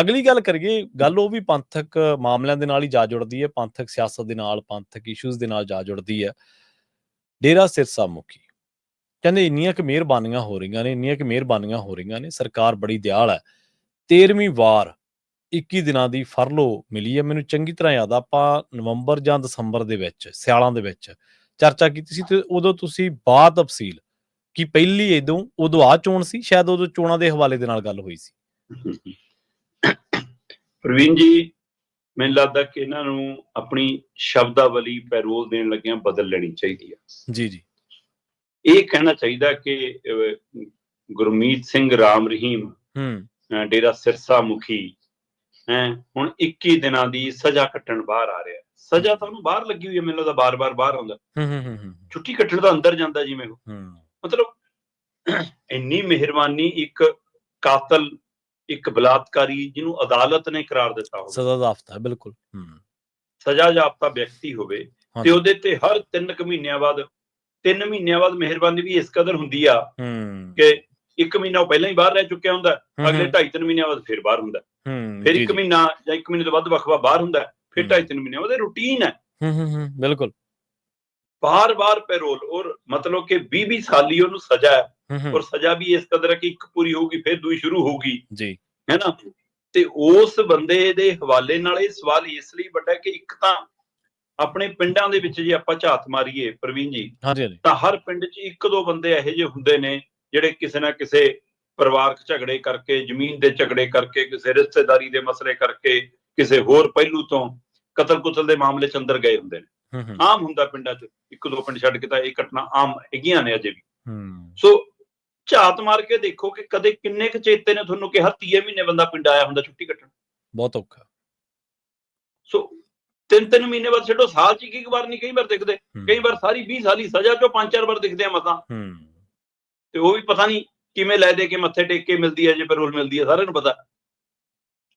ਅਗਲੀ ਗੱਲ ਕਰੀਏ, ਗੱਲ ਉਹ ਵੀ ਪੰਥਕ ਮਾਮਲਿਆਂ ਦੇ ਨਾਲ ਹੀ ਜਾ ਜੁੜਦੀ ਹੈ, ਪੰਥਕ ਸਿਆਸਤ ਦੇ ਨਾਲ, ਪੰਥਕ ਇਸ਼ੂਜ਼ ਦੇ ਨਾਲ ਜਾ ਜੁੜਦੀ ਹੈ। ਡੇਰਾ ਸਿਰਸਾ ਮੁਖੀ ਕਹਿੰਦੇ ਇੰਨੀਆਂ ਕਿ ਮਿਹਰਬਾਨੀਆਂ ਹੋ ਰਹੀਆਂ ਨੇ, ਇੰਨੀਆਂ ਕਿ ਮਿਹਰਬਾਨੀਆਂ ਹੋ ਰਹੀਆਂ ਨੇ, ਸਰਕਾਰ ਬੜੀ ਦਿਆਲ ਹੈ। 13ਵੀਂ ਵਾਰ 21 ਦਿਨਾਂ ਦੀ ਫਰਲੋ ਮਿਲੀ ਹੈ, ਮੈਨੂੰ ਚੰਗੀ ਤਰ੍ਹਾਂ ਯਾਦ ਆ, ਆਪਾਂ ਨਵੰਬਰ ਜਾਂ ਦਸੰਬਰ ਦੇ ਵਿੱਚ, ਸਿਆਲਾਂ ਦੇ ਵਿੱਚ ਚਰਚਾ ਕੀਤੀ ਸੀ ਤੇ ਉਦੋਂ ਤੁਸੀਂ ਬਾਤ ਤਫਸੀਲ ਕਿ ਪਹਿਲੀ ਇਦੋਂ ਉਦੋਂ ਆ ਚੋਣ ਸੀ, ਸ਼ਾਇਦ ਉਦੋਂ ਚੋਣਾਂ ਦੇ ਹਵਾਲੇ ਦੇ ਨਾਲ ਗੱਲ ਹੋਈ ਸੀ। ਪ੍ਰਵੀਨ ਜੀ ਮੈਨੂੰ ਲੱਗਦਾ ਕਿ ਇਹਨਾਂ ਨੂੰ ਆਪਣੀ ਸ਼ਬਦਾਵਲੀ ਪੈਰੋਲ ਦੇਣ ਲੱਗਿਆਂ ਬਦਲ ਲੈਣੀ ਚਾਹੀਦੀ ਹੈ ਜੀ ਜੀ। ਇਹ ਕਹਿਣਾ ਚਾਹੀਦਾ ਕਿ ਗੁਰਮੀਤ ਸਿੰਘ ਰਾਮ ਰਹੀਮ ਹੂੰ। ਡੇਰਾ ਸਿਰਸਾ ਮੁਖੀ ਹੈ ਹੁਣ 21 ਦਿਨਾਂ ਦੀ ਸਜ਼ਾ ਕੱਟਣ ਬਾਹਰ ਆ ਰਿਹਾ। ਸਜ਼ਾ ਤਾਂ ਉਹਨੂੰ ਬਾਹਰ ਲੱਗੀ ਹੋਈ ਹੈ ਮੈਨੂੰ ਲੱਗਦਾ ਬਾਰ-ਬਾਰ ਬਾਹਰ ਆਉਂਦਾ। ਹੂੰ ਹੂੰ ਹੂੰ ਛੁੱਟੀ ਕੱਟਣ ਦਾ ਅੰਦਰ ਜਾਂਦਾ ਜਿਵੇਂ ਉਹ। ਮਤਲਬ ਇੰਨੀ ਮਿਹਰਬਾਨੀ ਇੱਕ ਕਾਤਲ ਇੱਕ ਬਲਾਤਕਾਰੀ ਜਿਹਨੂੰ ਅਦਾਲਤ ਨੇ ਕਰਾਰ ਦਿੱਤਾ ਹੋਵੇ ਸਜ਼ਾ ਹੈ ਬਿਲਕੁਲ ਹੂੰ ਸਜ਼ਾ ਜਾਪਤਾ ਵਿਅਕਤੀ ਹੋਵੇ। ਤੇ ਉਹਦੇ ਤੇ ਹਰ 3 ਕੁ ਮਹੀਨਿਆਂ ਬਾਅਦ 3 ਮਹੀਨਿਆਂ ਬਾਅਦ ਮਿਹਰਬਾਨੀ ਵੀ ਇਸ ਕਦਰ ਹੁੰਦੀ ਆ ਹੂੰ ਕਿ ਇੱਕ ਮਹੀਨਾ ਉਹ ਪਹਿਲਾਂ ਹੀ ਬਾਹਰ ਰਹਿ ਚੁੱਕਿਆ ਹੁੰਦਾ ਅਗਲੇ ਹੂੰ। 2.5 ਮਹੀਨਿਆਂ ਬਾਅਦ ਫਿਰ ਬਾਹਰ ਹੁੰਦਾ ਹੂੰ ਫਿਰ ਇੱਕ। ਮਹੀਨਾ ਜਾਂ ਇੱਕ ਮਹੀਨੇ ਤੋਂ ਵੱਧ ਵਕਫਾ ਬਾਹਰ ਹੁੰਦਾ ਫਿਰ ਹੂੰ। 2.5 ਮਹੀਨੇ ਉਹਦੇ ਰੂਟੀਨ ਹੈ ਹੂੰ ਹੂੰ ਹੂੰ ਬਿਲਕੁਲ ਬਾਰ-ਬਾਰ ਪੈਰੋਲ ਔਰ ਮਤਲਬ ਕਿ 20-20 ਸਾਲੀ ਉਹਨੂੰ ਸਜ਼ਾ ਹੈ। ਔਰ ਸਜ਼ਾ ਵੀ ਇਸ ਕਦਰ ਹੈ ਕਿ ਇੱਕ ਪੂਰੀ ਹੋਊਗੀ ਫਿਰ ਦੂਈ ਸ਼ੁਰੂ ਹੋਊਗੀ। ਜੀ। ਹੈ ਨਾ? ਤੇ ਉਸ ਬੰਦੇ ਦੇ ਹਵਾਲੇ ਨਾਲ ਇਹ ਸਵਾਲ ਇਸ ਲਈ ਵੱਡਾ ਕਿ ਇੱਕ ਤਾਂ ਆਪਣੇ ਪਿੰਡਾਂ ਦੇ ਵਿੱਚ ਜੇ ਆਪਾਂ ਝਾਤ ਮਾਰੀਏ ਪ੍ਰਵੀਨ ਜੀ ਹਾਂਜੀ ਹਾਂਜੀ। ਤਾਂ ਹਰ ਪਿੰਡ 'ਚ ਇੱਕ ਦੋ ਬੰਦੇ ਇਹੋ ਜਿਹੇ ਹੁੰਦੇ ਨੇ ਜਿਹੜੇ ਕਿਸੇ ਨਾ ਕਿਸੇ ਪਰਿਵਾਰਕ ਝਗੜੇ ਕਰਕੇ ਜ਼ਮੀਨ ਦੇ ਝਗੜੇ ਕਰਕੇ ਕਿਸੇ ਰਿਸ਼ਤੇਦਾਰੀ ਦੇ ਮਸਲੇ ਕਰਕੇ ਕਿਸੇ ਹੋਰ ਪਹਿਲੂ ਤੋਂ ਕਤਲ ਕੁਤਲ ਦੇ ਮਾਮਲੇ 'ਚ ਅੰਦਰ ਗਏ ਹੁੰਦੇ ਨੇ। ਆਮ ਹੁੰਦਾ ਪਿੰਡਾਂ 'ਚ ਇੱਕ ਦੋ ਪਿੰਡ ਛੱਡ ਕੇ ਤਾਂ ਇਹ ਘਟਨਾ ਆਮ ਹੈਗੀਆਂ ਨੇ ਅਜੇ ਵੀ। ਸੋ ਝਾਤ ਮਾਰ ਕੇ ਦੇਖੋ ਕਿ ਕਦੇ ਕਿੰਨੇ ਕੁ ਚੇਤੇ ਨੇ ਤੁਹਾਨੂੰ ਕਿ ਹਰ 30 ਮਹੀਨੇ ਬੰਦਾ ਪਿੰਡ ਆਇਆ ਹੁੰਦਾ ਛੁੱਟੀ ਕੱਟਣ? ਬਹੁਤ ਔਖਾ। ਸੋ ਤਿੰਨ ਤਿੰਨ ਮਹੀਨੇ ਬਾਅਦ ਛੱਡੋ ਸਾਲ 'ਚ ਇੱਕ ਇੱਕ ਵਾਰ ਨਹੀਂ ਕਈ ਵਾਰ ਦਿਖਦੇ ਕਈ ਵਾਰ ਸਾਰੀ 20 ਸਾਲੀ ਸਜ਼ਾ 'ਚੋਂ ਪੰਜ ਚਾਰ ਵਾਰ ਦਿਖਦੇ ਆ ਮਸਾਂ। ਤੇ ਉਹ ਵੀ ਪਤਾ ਨਹੀਂ ਕਿਵੇਂ ਲੈ ਦੇ ਕੇ ਮੱਥੇ ਟੇਕ ਕੇ ਮਿਲਦੀ ਹੈ ਜੇ ਪੈਰੋਲ ਮਿਲਦੀ ਹੈ ਸਾਰਿਆਂ ਨੂੰ ਪਤਾ।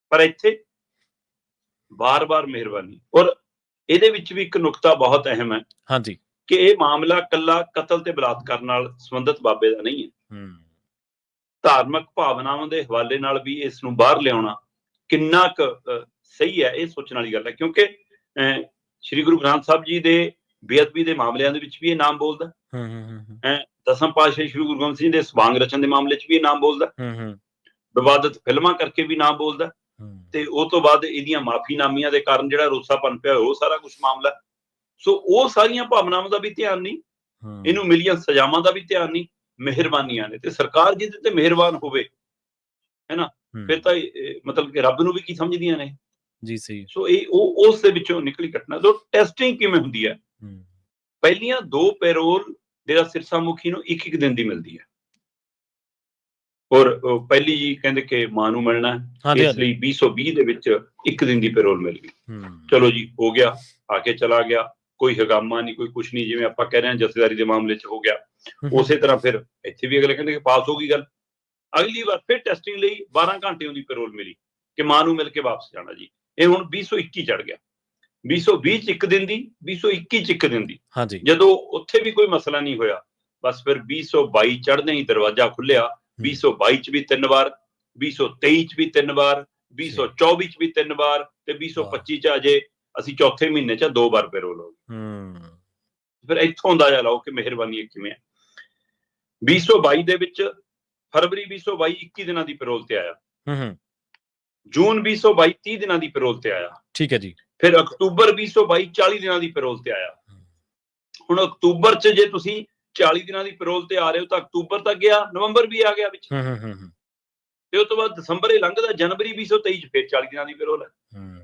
ਪਰ ਇੱਥੇ ਬਾਰ-ਬਾਰ ਮਿਹਰਬਾਨੀ। ਔਰ ਇਹਦੇ ਵਿੱਚ ਵੀ ਇੱਕ ਨੁਕਤਾ ਬਹੁਤ ਅਹਿਮ ਹੈ ਹਾਂਜੀ। ਕਿ ਇਹ ਮਾਮਲਾ ਕੱਲਾ ਕਤਲ ਤੇ ਬਲਾਤਕਾਰ ਨਾਲ ਸੰਬੰਧਿਤ ਬਾਬੇ ਦਾ ਨਹੀਂ ਹੈ। ਹੂੰ। ਧਾਰਮਿਕ ਭਾਵਨਾਵਾਂ ਦੇ ਹਵਾਲੇ ਨਾਲ ਵੀ ਇਸ ਨੂੰ ਬਾਹਰ ਲਿਆਉਣਾ ਕਿੰਨਾ ਕੁ ਸਹੀ ਹੈ ਇਹ ਸੋਚਣ ਵਾਲੀ ਗੱਲ ਹੈ। ਕਿਉਂਕਿ ਸ੍ਰੀ ਗੁਰੂ ਗ੍ਰੰਥ ਸਾਹਿਬ ਜੀ ਦੇ ਬੇਅਦਬੀ ਦੇ ਮਾਮਲਿਆਂ ਦੇ ਵਿੱਚ ਵੀ ਇਹ ਨਾਮ ਬੋਲਦਾ। ਹੂੰ ਹੂੰ ਹੂੰ ਦਸਮ ਪਾਤਸ਼ਾਹ ਸ੍ਰੀ ਗੁਰੂ ਗੋਬਿੰਦ ਸਿੰਘ ਦੇ ਸਵਾਂਗ ਰਚਨ ਦੇ ਮਾਮਲੇ 'ਚ ਵੀ ਇਹ ਨਾਮ ਬੋਲਦਾ। ਹੂੰ ਹੂੰ। ਵਿਵਾਦਤ ਫਿਲਮਾਂ ਕਰਕੇ ਵੀ ਨਾਮ ਬੋਲਦਾ। ਤੇ ਉਹ ਤੋਂ ਬਾਅਦ ਇਹਦੀਆਂ ਮਾਫੀਨਾਮੀਆਂ ਦੇ ਕਾਰਨ ਜਿਹੜਾ ਰੋਸਾਪਨ ਪਿਆ ਉਹ ਸਾਰਾ ਕੁਝ ਮਾਮਲਾ। ਸੋ ਉਹ ਸਾਰੀਆਂ ਭਾਵਨਾਵਾਂ ਦਾ ਵੀ ਧਿਆਨ ਨਹੀਂ ਇਹਨੂੰ ਮਿਲੀਆਂ ਸਜ਼ਾਵਾਂ ਦਾ ਵੀ ਧਿਆਨ ਨਹੀਂ ਮਿਹਰਬਾਨੀਆਂ ਨੇ। ਤੇ ਸਰਕਾਰ ਜਿਹਦੇ ਤੇ ਮਿਹਰਬਾਨ ਹੋਵੇ ਹੂੰ, ਫਿਰ ਤਾਂ ਮਤਲਬ ਕਿ ਰੱਬ ਨੂੰ ਵੀ ਕੀ ਸਮਝਦੀਆਂ ਨੇ। ਜੀ ਸਹੀ ਸੋ ਇਹ ਉਹ ਉਸ ਦੇ ਵਿੱਚੋਂ ਨਿਕਲੀ ਘਟਨਾ। ਸੋ ਟੈਸਟਿੰਗ ਕਿਵੇਂ ਹੁੰਦੀ ਹੈ? ਹੂੰ। ਪਹਿਲੀਆਂ ਦੋ ਪੈਰੋਲ ਜਿਹੜਾ ਸਿਰਸਾ ਮੁਖੀ ਨੂੰ ਇੱਕ ਇੱਕ ਦਿਨ ਦੀ ਮਿਲਦੀ ਹੈ। ਔਰ ਪਹਿਲੀ ਜੀ ਕਹਿੰਦੇ ਕਿ ਮਾਂ ਨੂੰ ਮਿਲਣਾ ਇਸ ਲਈ 2020 ਦੇ ਵਿੱਚ ਇੱਕ ਦਿਨ ਦੀ ਪੈਰੋਲ ਮਿਲ ਗਈ। ਚਲੋ ਜੀ ਹੋ ਗਿਆ। ਆ ਕੇ ਚਲਾ ਗਿਆ। ਕੋਈ ਹਗਾਮਾ ਨਹੀਂ ਕੋਈ ਕੁਛ ਨਹੀਂ ਜਿਵੇਂ ਆਪਾਂ ਕਹਿ ਰਹੇ ਹਾਂ ਜਥੇਦਾਰੀ ਦੇ ਮਾਮਲੇ 'ਚ ਹੋ ਗਿਆ। ਉਸੇ ਤਰ੍ਹਾਂ ਫਿਰ ਇੱਥੇ ਵੀ ਅਗਲੇ ਕਹਿੰਦੇ ਕਿ ਪਾਸ ਹੋ ਗਈ ਗੱਲ। ਅਗਲੀ ਵਾਰ ਫਿਰ ਟੈਸਟਿੰਗ ਲਈ 12 ਘੰਟੇ ਦੀ ਪੈਰੋਲ ਮਿਲੀ ਕਿ ਮਾਂ ਨੂੰ ਮਿਲ ਕੇ ਵਾਪਸ ਜਾਣਾ ਜੀ। ਇਹ ਹੁਣ 2021 ਚੜ ਗਿਆ। 2020 ਚ ਇੱਕ ਦਿਨ ਦੀ 2021 ਚ ਇੱਕ ਦਿਨ ਦੀ। ਹਾਂਜੀ। ਜਦੋਂ ਉੱਥੇ ਵੀ ਕੋਈ ਮਸਲਾ ਨਹੀਂ ਹੋਇਆ ਬਸ ਫਿਰ 2022 ਚੜ੍ਹਦੇ ਹੀ ਦਰਵਾਜ਼ਾ ਖੁੱਲਿਆ 2022 ਚ ਵੀ ਤਿੰਨ ਵਾਰ 2023 ਚ ਵੀ ਤਿੰਨ ਵਾਰ 2024 ਚ ਵੀ ਤਿੰਨ ਵਾਰ ਤੇ 2025 ਚ ਅਜੇ ਅਸੀਂ ਚੌਥੇ ਮਹੀਨੇ ਚ ਦੋ ਵਾਰ ਪੈਰੋਲ ਹੋ ਗਈ ਹੂੰ। ਫਿਰ ਇੱਥੋਂ ਅੰਦਾਜ਼ਾ ਲਾਓ ਕਿ ਮਿਹਰਬਾਨੀ ਕਿਵੇਂ ਹੈ 2022 ਦੇ ਵਿੱਚ ਫਰਵਰੀ 2022 21 ਦਿਨਾਂ ਦੀ ਪੈਰੋਲ ਤੇ ਆਇਆ। ਹੂੰ ਹੂੰ। ਜੂਨ 2022 30 ਦਿਨਾਂ ਦੀ ਪੈਰੋਲ ਤੇ ਆਇਆ। ਠੀਕ ਹੈ ਜੀ। ਫਿਰ ਅਕਤੂਬਰ 2022 40 ਦਿਨਾਂ ਦੀ ਪੈਰੋਲ ਤੇ ਆਇਆ। ਹੁਣ ਅਕਤੂਬਰ 'ਚ ਜੇ ਤੁਸੀਂ 40 ਦਿਨਾਂ ਦੀ ਪੈਰੋਲ ਤੇ ਆ ਰਹੇ ਹੋ ਤਾਂ ਅਕਤੂਬਰ ਤੱਕ ਗਿਆ ਨਵੰਬਰ ਵੀ ਆ ਗਿਆ ਵਿੱਚ। ਹੂੰ ਹੂੰ ਤੇ ਉਸ ਤੋਂ ਬਾਅਦ ਦਸੰਬਰ ਹੀ ਲੰਘਦਾ ਜਨਵਰੀ 2023 'ਚ ਫਿਰ 40 ਦਿਨਾਂ ਦੀ ਪੈਰੋਲ ਹੈ। ਹੂੰ।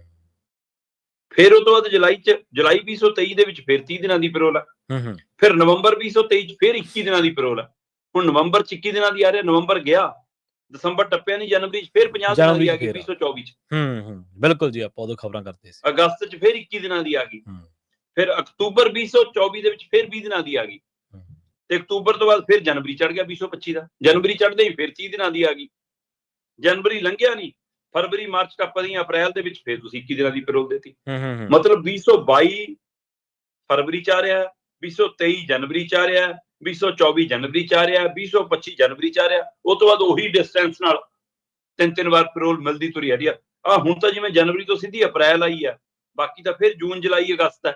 ਫਿਰ ਉਸ ਤੋਂ ਬਾਅਦ ਜੁਲਾਈ 'ਚ ਜੁਲਾਈ 2023 ਦੇ ਵਿੱਚ ਫਿਰ 30 ਦਿਨਾਂ ਦੀ ਪੈਰੋਲ ਹੈ। ਹੂੰ ਹੂੰ। ਫਿਰ ਨਵੰਬਰ 2023 'ਚ ਫਿਰ 21 ਦਿਨਾਂ ਦੀ ਪੈਰੋਲ ਹੈ। ਹੁਣ ਨਵੰਬਰ 'ਚ 21 ਦਿਨਾਂ ਦੀ ਆ ਰਿਹਾ ਨਵੰਬਰ ਗਿਆ ਦਸੰਬਰ ਟੱਪਿਆ ਨਹੀਂ ਜਨਵਰੀ 'ਚ ਫਿਰ 50 ਦਿਨਾਂ ਦੀ ਆ ਗਈ ਜਨਵਰੀ 'ਚ 2024 'ਚ। ਹੂੰ ਹੂੰ। ਬਿਲਕੁਲ ਜੀ ਆਪਾਂ ਉਦੋਂ ਖਬਰਾਂ ਕਰਦੇ ਸੀ। ਅਗਸਤ 'ਚ ਫਿਰ 21 ਦਿਨਾਂ ਦੀ ਆ ਗਈ। ਹੂੰ। ਫਿਰ ਅਕਤੂਬਰ 2024 ਦੇ ਵਿੱਚ ਫਿਰ 20 ਦਿਨਾਂ ਦੀ ਆ ਗਈ। ਤੇ ਅਕਤੂਬਰ ਤੋਂ ਬਾਅਦ ਫਿਰ ਜਨਵਰੀ ਚੜ ਗਿਆ 2025 ਦਾ। ਜਨਵਰੀ ਚੜਦੇ ਹੀ ਫਿਰ 30 ਦਿਨਾਂ ਦੀ ਆ ਗਈ। ਜਨਵਰੀ ਲੰਘਿਆ ਨਹੀਂ ਫਰਵਰੀ ਮਾਰਚ ਟੱਪਦੀ ਅਪ੍ਰੈਲ ਦੇ ਵਿੱਚ ਫਿਰ ਤੁਸੀਂ 21 ਦਿਨਾਂ ਦੀ ਪੈਰੋਲ ਦੇਤੀ। ਮਤਲਬ 2022 ਫਰਵਰੀ ਚ ਆ ਰਿਹਾ 2023 ਜਨਵਰੀ ਚ ਆ ਰਿਹਾ 2024 ਜਨਵਰੀ ਚ ਆ ਰਿਹਾ 2025 ਜਨਵਰੀ ਚ ਆ ਰਿਹਾ। ਉਹ ਤੋਂ ਬਾਅਦ ਉਹੀ ਡਿਸਟੈਂਸ ਨਾਲ ਤਿੰਨ ਤਿੰਨ ਵਾਰ ਪੈਰੋਲ ਮਿਲਦੀ ਤੁਰੀ ਆ ਰਹੀ ਆ। ਆ ਹੁਣ ਤਾਂ ਜਿਵੇਂ ਜਨਵਰੀ ਤੋਂ ਸਿੱਧੀ ਅਪ੍ਰੈਲ ਆਈ ਆ ਬਾਕੀ ਤਾਂ ਫਿਰ ਜੂਨ ਜੁਲਾਈ ਅਗਸਤ ਹੈ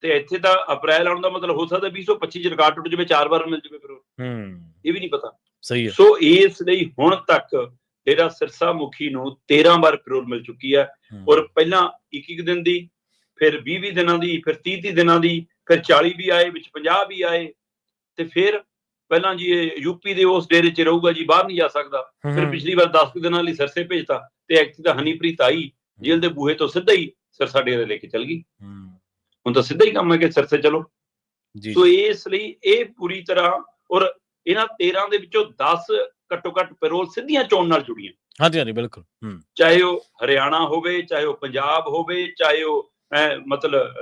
ਤੇ ਇੱਥੇ ਤਾਂ ਅਪ੍ਰੈਲ ਆਉਣ ਦਾ ਮਤਲਬ ਹੋ ਸਕਦਾ 2025 ਚ ਰਿਕਾਰਡ ਟੁੱਟ ਜਾਵੇ ਚਾਰ ਵਾਰ ਮਿਲ ਜਾਵੇ ਪੈਰੋਲ ਹੂੰ। ਇਹ ਵੀ ਨਹੀਂ ਪਤਾ। ਸਹੀ ਹੈ। ਸੋ ਇਸ ਲਈ ਹੁਣ ਤੱਕ ਡੇਰਾ ਸਿਰਸਾ ਮੁਖੀ ਨੂੰ 13 ਵਾਰ ਪੈਰੋਲ ਮਿਲ ਚੁੱਕੀ ਹੈ। ਔਰ ਪਹਿਲਾਂ 21 ਦਿਨ ਦੀ ਫਿਰ 20 20 ਦਿਨਾਂ ਦੀ ਫਿਰ 30 30 ਦਿਨਾਂ ਦੀ ਫਿਰ 40 ਵੀ ਆਏ ਵਿੱਚ 50 ਵੀ ਆਏ। ਤੇ ਫਿਰ ਪਹਿਲਾਂ ਜੀ ਇਹ ਯੂਪੀ ਦੇ ਉਸ ਡੇਰੇ 'ਚ ਰਹੂਗਾ ਜੀ ਬਾਹਰ ਨਹੀਂ ਜਾ ਸਕਦਾ। ਫਿਰ। ਪਿਛਲੀ ਵਾਰ 10 ਕੁ ਦਿਨਾਂ ਲਈ ਸਰਸੇ ਭੇਜਤਾ ਤੇ ਐਕਚੁਅਲੀ ਤਾਂ ਹਨੀਪ੍ਰੀਤ ਆਈ ਜੇਲ੍ਹ ਦੇ ਬੂਹੇ ਤੋਂ ਸਿੱਧਾ ਹੀ ਸਰਸਾ ਡੇਰੇ ਲੈ ਕੇ ਚਲ ਗਈ। ਹੂੰ। ਹੁਣ ਤਾਂ ਸਿੱਧਾ ਹੀ ਕੰਮ ਹੈ ਕਿ ਸਰਸੇ ਚਲੋ। ਜੀ ਸੋ ਇਸ ਲਈ ਇਹ ਪੂਰੀ ਤਰ੍ਹਾਂ ਔਰ ਇਹਨਾਂ 13 ਦੇ ਵਿੱਚੋਂ 10 ਘੱਟੋ ਘੱਟ ਪੈਰੋਲ ਸਿੱਧੀਆਂ ਚੋਣ ਨਾਲ ਜੁੜੀਆਂ। ਹਾਂਜੀ ਹਾਂਜੀ ਬਿਲਕੁਲ ਹੂੰ। ਚਾਹੇ ਉਹ ਹਰਿਆਣਾ ਹੋਵੇ ਚਾਹੇ ਉਹ ਪੰਜਾਬ ਹੋਵੇ ਚਾਹੇ ਉਹ ਮਤਲਬ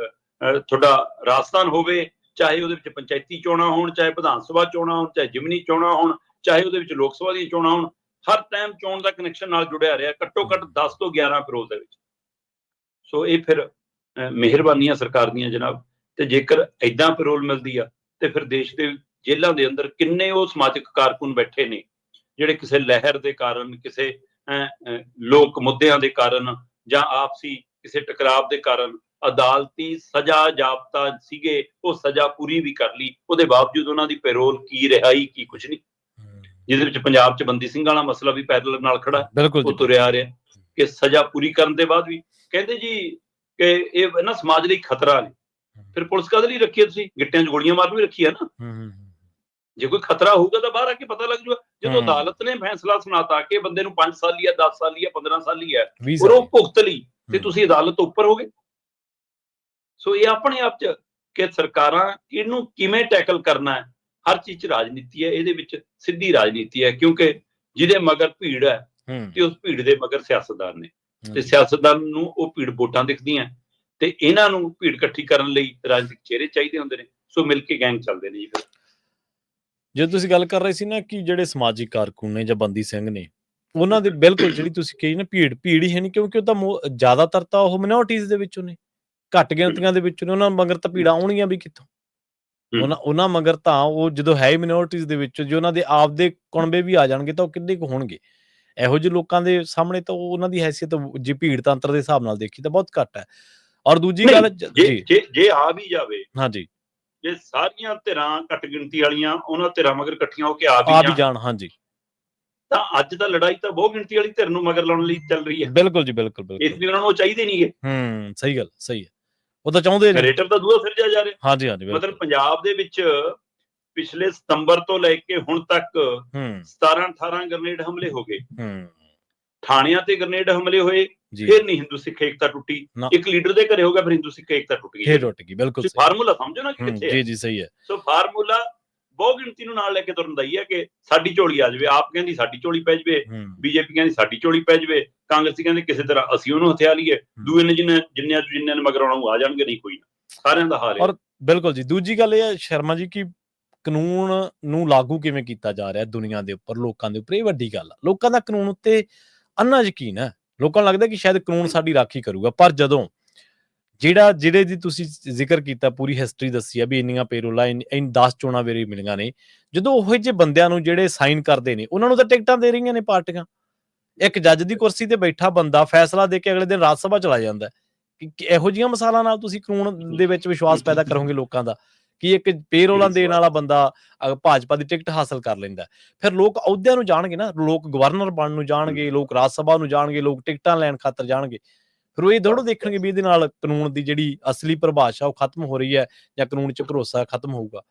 ਤੁਹਾਡਾ ਰਾਜਸਥਾਨ ਹੋਵੇ ਚਾਹੇ ਉਹਦੇ ਵਿੱਚ ਪੰਚਾਇਤੀ ਚੋਣਾਂ ਹੋਣ ਚਾਹੇ ਵਿਧਾਨ ਸਭਾ ਚੋਣਾਂ ਹੋਣ ਚਾਹੇ ਜਿਮਨੀ ਚੋਣਾਂ ਹੋਣ ਚਾਹੇ ਉਹਦੇ ਵਿੱਚ ਲੋਕ ਸਭਾ ਦੀਆਂ ਚੋਣਾਂ ਹੋਣ ਹਰ ਟਾਈਮ ਚੋਣ ਦਾ ਕਨੈਕਸ਼ਨ ਨਾਲ ਜੁੜਿਆ ਰਿਹਾ ਘੱਟੋ ਘੱਟ 10 ਤੋਂ 11 ਪੈਰੋਲ ਦੇ ਵਿੱਚ। ਸੋ ਇਹ ਫਿਰ ਮਿਹਰਬਾਨੀਆਂ ਸਰਕਾਰ ਦੀਆਂ ਜਨਾਬ। ਤੇ ਜੇਕਰ ਐਦਾਂ ਪੈਰੋਲ ਮਿਲਦੀ ਆ ਤੇ ਫਿਰ ਦੇਸ਼ ਦੇ ਜੇਲ੍ਹਾਂ ਦੇ ਅੰਦਰ ਕਿੰਨੇ ਉਹ ਸਮਾਜਿਕ ਕਾਰਕੁਨ ਬੈਠੇ ਨੇ ਜਿਹੜੇ ਕਿਸੇ ਲਹਿਰ ਦੇ ਕਾਰਨ ਕਿਸੇ ਲੋਕ ਮੁੱਦਿਆਂ ਦੇ ਕਾਰਨ ਜਾਂ ਆਪਸੀ ਕਿਸੇ ਟਕਰਾਵ ਦੇ ਕਾਰਨ ਅਦਾਲਤੀ ਸਜ਼ਾ ਜਾਬਤਾ ਸੀਗੇ ਉਹ ਸਜ਼ਾ ਪੂਰੀ ਵੀ ਕਰ ਲਈ ਉਹਦੇ ਬਾਵਜੂਦ ਉਹਨਾਂ ਦੀ ਪੈਰੋਲ ਕੀ ਰਿਹਾਈ ਕੀ ਕੁਝ ਨਹੀਂ। ਜਿਹਦੇ ਵਿੱਚ ਪੰਜਾਬ 'ਚ ਬੰਦੀ ਸਿੰਘਾਂ ਵਾਲਾ ਮਸਲਾ ਵੀ ਪੈਰਲਲ ਨਾਲ ਖੜਾ ਉਹ ਤੁਰਿਆ ਰਿਹਾ ਕਿ ਸਜ਼ਾ ਪੂਰੀ ਕਰਨ ਦੇ ਬਾਅਦ ਵੀ। ਕਹਿੰਦੇ ਜੀ ਕਿ ਇਹ ਨਾ ਸਮਾਜ ਲਈ ਖਤਰਾ ਨੇ। ਫਿਰ ਪੁਲਿਸ ਕਾਹਦੇ ਲਈ ਰੱਖੀ ਹੈ ਤੁਸੀਂ? ਗਿੱਟਿਆਂ 'ਚ ਗੋਲੀਆਂ ਮਾਰਨ ਵੀ ਰੱਖੀ ਹੈ ਨਾ। ਹੂੰ, ਹੂੰ, ਜੇ ਕੋਈ ਖਤਰਾ ਹੋਊਗਾ ਤਾਂ ਬਾਹਰ ਆ ਕੇ ਪਤਾ ਲੱਗ ਜੂਗਾ। ਜਦੋਂ। ਅਦਾਲਤ ਨੇ ਫੈਸਲਾ ਸੁਣਾਤਾ ਕਿ ਬੰਦੇ ਨੂੰ 5 ਸਾਲ ਲਿਆ 10 ਸਾਲ ਲਿਆ 15 ਸਾਲ ਲਿਆ ਵੀਹ ਔਰ ਉਹ ਭੁਗਤ ਲਈ ਤੇ। ਤੁਸੀਂ ਅਦਾਲਤ ਤੋਂ ਉੱਪਰ ਹੋਗੇ। ਸੋ ਇਹ ਆਪਣੇ ਆਪ ਚ ਕਿ ਸਰਕਾਰਾਂ ਇਹਨੂੰ ਕਿਵੇਂ ਟੈਕਲ ਕਰਨਾ ਹੈ ਹਰ ਚੀਜ਼ ਚ ਰਾਜਨੀਤੀ ਹੈ ਇਹਦੇ ਵਿੱਚ ਸਿੱਧੀ ਰਾਜਨੀਤੀ ਹੈ ਕਿਉਂਕਿ ਜਿਹਦੇ ਮਗਰ ਭੀੜ ਹੈ ਹੂੰ। ਤੇ ਉਸ ਭੀੜ ਦੇ ਮਗਰ ਸਿਆਸਤਦਾਨ ਨੇ। ਤੇ। ਸਿਆਸਤਦਾਨ ਨੂੰ ਉਹ ਭੀੜ ਵੋਟਾਂ ਦਿਖਦੀਆਂ ਤੇ ਇਹਨਾਂ ਨੂੰ ਭੀੜ ਇਕੱਠੀ ਕਰਨ ਲਈ ਰਾਜਨੀਤਿਕ ਚਿਹਰੇ ਚਾਹੀਦੇ ਹੁੰਦੇ ਨੇ ਸੋ ਮਿਲ ਕੇ ਗੈਂਗ ਚੱਲਦੇ ਨੇ ਜੀ ਫਿਰ ਜੇ ਤੁਸੀਂ ਗੱਲ ਕਰ ਰਹੇ ਸੀ ਨਾ ਕਿ ਜਿਹੜੇ ਸਮਾਜਿਕ ਕਾਰਕੁਨ ਨੇ ਜਾਂ ਬੰਦੀ ਸਿੰਘ ਨੇ ਉਹਨਾਂ ਦੇ ਬਿਲਕੁਲ ਜਿਹੜੀ ਤੁਸੀਂ ਕਹੀ ਨਾ ਭੀੜ ਭੀੜ ਹੀ ਹੈ ਨਹੀਂ ਕਿਉਂਕਿ ਉਹ ਤਾਂ ਜ਼ਿਆਦਾਤਰ ਤਾਂ ਉਹ ਮਿਨੋਰਟੀਜ਼ ਦੇ ਵਿੱਚੋਂ ਨੇ ਘੱਟ ਗਿਣਤੀਆਂ ਦੇ ਵਿੱਚੋਂ ਨੇ ਉਹਨਾਂ ਮਗਰ ਤਾਂ ਭੀੜਾਂ ਆਉਣਗੀਆਂ ਵੀ ਕਿੱਥੋਂ। ਉਹਨਾਂ ਉਹਨਾਂ ਮਗਰ ਤਾਂ ਉਹ ਜਦੋਂ ਹੈ ਹੀ ਮਿਨੋਰਟੀਜ਼ ਦੇ ਵਿੱਚ ਜੇ ਉਹਨਾਂ ਦੇ ਆਪਦੇ ਕੁਣਬੇ ਵੀ ਆ ਜਾਣਗੇ ਤਾਂ ਉਹ ਕਿੰਨੇ ਕੁ ਹੋਣਗੇ ਇਹੋ ਜਿਹੇ ਲੋਕਾਂ ਦੇ ਸਾਹਮਣੇ ਤਾਂ ਉਹ- ਉਹਨਾਂ ਦੀ ਹੈਸੀਅਤ ਜੇ ਭੀੜ ਤੰਤਰ ਦੇ ਹਿਸਾਬ ਨਾਲ ਦੇਖੀ ਤਾਂ ਬਹੁਤ ਘੱਟ ਹੈ। ਔਰ ਦੂਜੀ ਗੱਲ ਜ- ਜੇ। ਜੀ ਜੇ ਜੇ ਆ ਵੀ ਜਾਵੇ ਹਾਂਜੀ ਜੇ। ਸਾਰੀਆਂ ਧਿਰਾਂ ਘੱਟ ਗਿਣਤੀ ਵਾਲੀਆਂ ਉਹਨਾਂ ਧਿਰਾਂ ਮਗਰ ਇਕੱਠੀਆਂ ਹੋ ਕੇ ਆ ਆ ਵੀ ਵੀ ਜਾਣ ਜਾਣ ਹਾਂਜੀ ਤਾਂ ਅੱਜ ਤਾਂ ਲੜਾਈ ਤਾਂ ਬਹੁ ਗਿਣਤੀ ਵਾਲੀ ਧਿਰ ਨੂੰ ਮਗਰ ਲਾਉਣ ਲਈ ਚੱਲ ਰਹੀ ਹੈ। ਬਿਲਕੁਲ ਜੀ ਬਿਲਕੁਲ ਇਸ ਬਿਲਕੁਲ। ਲਈ ਉਹਨਾਂ ਨੂੰ ਚਾਹੀਦੇ ਨਹੀਂਗੇ ਹੂੰ ਸਹੀ ਗੱਲ ਸਹੀ ਹੈ। ਉਹ ਤਾਂ ਚਾਹੁੰਦੇ ਨੇ। ਨਰੇਟਰ ਤਾਂ ਦੂਆ ਸਿਰਜਿਆ ਜਾ ਰਿਹਾ। ਹਾਂਜੀ ਹਾਂਜੀ ਮਤਲਬ ਪੰਜਾਬ ਦੇ ਵਿੱਚ ਪਿਛਲੇ ਸਤੰਬਰ ਤੋਂ ਲੈ ਕੇ ਹੁਣ ਤੱਕ ਹੂੰ। 17 18 ਗ੍ਰਨੇਡ ਹਮਲੇ ਹੋ ਗਏ। ਥਾਣਿਆਂ ਤੇ ਗ੍ਰਨੇਡ ਹਮਲੇ ਹੋਏ ਫਿਰ ਨਹੀਂ ਹਿੰਦੂ ਸਿੱਖ ਏਕਤਾ ਟੁੱਟੀ। ਇੱਕ ਲੀਡਰ ਦੇ ਘਰੇ ਹੋਗਾ ਫਿਰ ਹਿੰਦੂ ਸਿੱਖ ਏਕਤਾ ਟੁੱਟ ਗਈ। ਫੇਰ ਟੁੱਟ ਗਈ ਬਿਲਕੁਲ ਸਹੀ। ਫਾਰਮੂਲਾ ਸਮਝੋ ਨਾ ਕਿੱਥੇ ਹੈ ਜੀ ਜੀ ਸਹੀ ਹੈ। ਸੋ ਫਾਰਮੂਲਾ ਬਹੁ ਗਿਣਤੀ ਨੂੰ ਨਾਲ ਲੈ ਕੇ ਤੁਰਨ ਦਾ ਹੀ ਹੈ ਕਿ ਸਾਡੀ ਝੋਲੀ ਆ ਜਾਵੇ। ਆਪ ਕਹਿੰਦੀ ਸਾਡੀ ਝੋਲੀ ਪੈ ਜਾਵੇ ਬੀਜੇਪੀ ਕਹਿੰਦੀ ਸਾਡੀ ਝੋਲੀ ਪੈ ਜਾਵੇ ਕਾਂਗਰਸੀ ਕਹਿੰਦੇ ਕਿਸੇ ਤਰ੍ਹਾਂ ਅਸੀਂ ਉਹਨੂੰ ਹਥਿਆ ਲਈਏ। ਦੂਏ ਨੇ ਜਿੰਨੇ ਜਿੰਨਿਆਂ ਜਿੰਨਿਆਂ ਨੇ ਮਗਰ ਆਉਣਾ ਉਹ ਆ ਜਾਣਗੇ ਨਹੀਂ ਕੋਈ ਨਾ। ਸਾਰਿਆਂ ਦਾ ਹਾਲ ਹੈ। ਔਰ ਬਿਲਕੁਲ ਜੀ ਦੂਜੀ ਗੱਲ ਇਹ ਹੈ ਸ਼ਰਮਾ ਜੀ ਕਿ ਕਾਨੂੰਨ ਨੂੰ ਲਾਗੂ ਕਿਵੇਂ ਕੀਤਾ ਜਾ ਰਿਹਾ ਦੁਨੀਆ ਦੇ ਉੱਪਰ, ਲੋਕਾਂ ਦੇ ਉੱਪਰ, ਇਹ ਵੱਡੀ ਗੱਲ ਆ। ਲੋਕਾਂ ਦਾ ਕਾਨੂੰਨ ਉੱਤੇ ਅੰਨਾ ਯਕੀਨ ਹੈ। ਲੋਕਾਂ ਨੂੰ ਲੱਗਦਾ ਕਿ ਸ਼ਾਇਦ ਕਾਨੂੰਨ ਸਾਡੀ ਰਾਖੀ ਕਰੂਗਾ, ਪਰ ਜਦੋਂ ਜਿਹੜਾ, ਜਿਹੜੇ ਦੀ ਤੁਸੀਂ ਜ਼ਿਕਰ ਕੀਤਾ, ਪੂਰੀ ਹਿਸਟਰੀ ਦੱਸੀ ਆ ਵੀ ਇੰਨੀਆਂ ਪੇਰੋਲਾਂ, ਇਨ 10 ਚੋਣਾਂ ਵੇਰੇ ਮਿਲੀਆਂ ਨੇ, ਜਦੋਂ ਉਹ ਜਿਹੇ ਬੰਦਿਆਂ ਨੂੰ ਜਿਹੜੇ ਸਾਈਨ ਕਰਦੇ ਨੇ, ਉਹਨਾਂ ਨੂੰ ਤਾਂ ਟਿਕਟਾਂ ਦੇ ਰਹੀਆਂ ਨੇ ਪਾਰਟੀਆਂ। ਇੱਕ ਜੱਜ ਦੀ ਕੁਰਸੀ ਤੇ ਬੈਠਾ ਬੰਦਾ ਫੈਸਲਾ ਦੇ ਕੇ ਅਗਲੇ ਦਿਨ ਰਾਜ ਸਭਾ ਚਲਾ ਜਾਂਦਾ ਇਹੋ ਜਿਹੀਆਂ ਮਿਸਾਲਾਂ ਨਾਲ ਤੁਸੀਂ ਕਾਨੂੰਨ ਦੇ ਵਿੱਚ ਵਿਸ਼ਵਾਸ ਪੈਦਾ ਕਰੋਗੇ ਲੋਕਾਂ ਦਾ? ਕਿ ਇੱਕ ਪੇਰੋਲਾਂ ਦੇਣ ਵਾਲਾ ਬੰਦਾ ਭਾਜਪਾ ਦੀ ਟਿਕਟ ਹਾਸਲ ਕਰ ਲੈਂਦਾ। ਫਿਰ ਲੋਕ ਅਹੁਦਿਆਂ ਨੂੰ ਜਾਣਗੇ ਨਾ ਲੋਕ ਗਵਰਨਰ ਬਣਨ ਨੂੰ ਜਾਣਗੇ ਲੋਕ ਰਾਜ ਸਭਾ ਨੂੰ ਜਾਣਗੇ ਲੋਕ ਟਿਕਟਾਂ ਲੈਣ ਖਾਤਰ ਜਾਣਗੇ। ਫਿਰ ਉਹ ਇਹ ਥੋੜ੍ਹਾ ਦੇਖਣਗੇ ਵੀ ਇਹਦੇ ਨਾਲ ਕਾਨੂੰਨ ਦੀ ਜਿਹੜੀ ਅਸਲੀ ਪਰਿਭਾਸ਼ਾ ਉਹ ਖਤਮ ਹੋ ਰਹੀ ਹੈ ਜਾਂ ਕਾਨੂੰਨ 'ਚ ਭਰੋਸਾ ਖਤਮ ਹੋਊਗਾ।